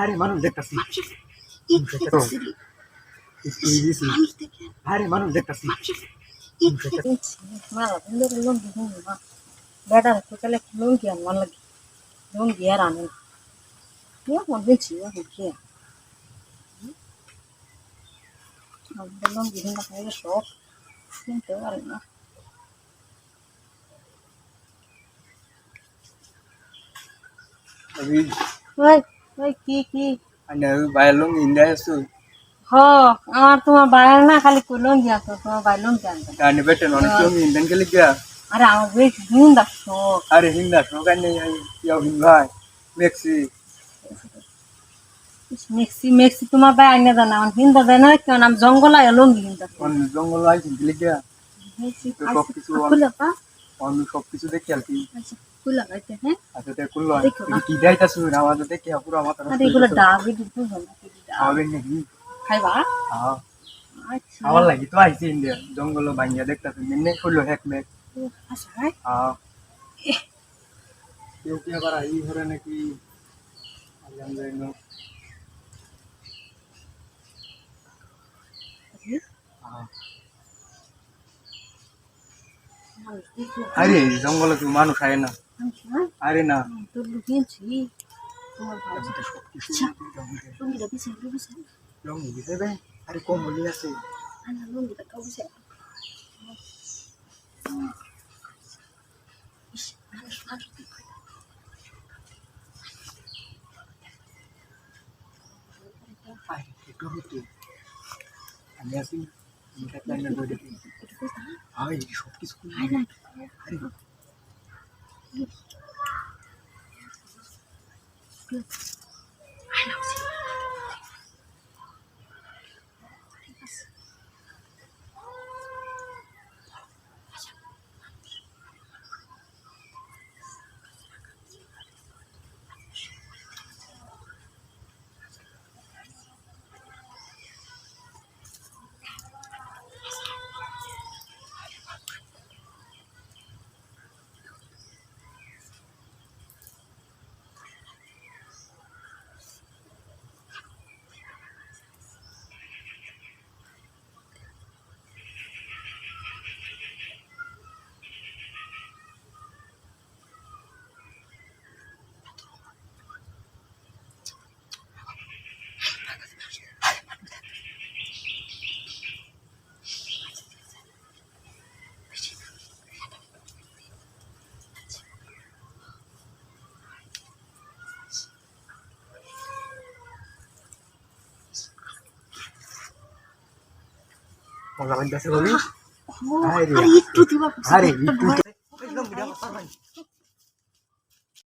আরে মানুষ দেখতাছি। আরে মানুষ দেখতাছি। মালা সুন্দর লুঙ্গি বেটার কোথালে লুঙ্গি আর মালা লুঙ্গি আর আনে না মন দিচ্ছি হুকি আমাদের লুঙ্গি হুঙ্গা কিনতে পারে না। কি কি? বাইলং ইন্ডিয়া আছো। হ আমার তোমার বাইরে না খালি কই লুঙ্গি আছে তোমার বাইরে লুঙ্গি আনতে গানে বেটে অনেক লং ইন্ডিয়ান কে লিখা আরে আমার বেশ আরে হিন্দা হিন্দাই মেক্সি। মেক্সি মেক্সি তোমার বাইরে আইনে দেয় না আমার হিন্দা দেয় না কেন? আমি জঙ্গল আয় লুঙ্গি হিন্দা জঙ্গল লিখা মেক্সি তো সবকিছু খুলে পা। অন আর কি। আচ্ছা। গাইতে হ্যাঁ? আচ্ছা তে কি দাইতাছ না? আমাদের দেখে পুরো মাথা আরে এগুলো ডাবি দিতে হবে খাবেন নাকি খাইবা? হ্যাঁ আচ্ছা। আমার লাগি তো আইছি ইন্ডিয়া জঙ্গল ভাঙ্গিয়া দেখতাছ নিম্নে খুললো হেক মেক আচ্ছা হ্যাঁ। কেউ কি আবার এই ঘরে নাকি। আরে। জঙ্গলে মানুষ আয় না। আরে না। তোর লুকিয়েছি তোমার লুঙ্গিটা পিছিয়ে লুকিয়েছে লঙ্গি দিছে বে আরে কম বলি আছে আনা লুঙ্গিটা কাউছে আমি আছি আমি সব কিছু আরে Good. একটু দিবা আরে একটু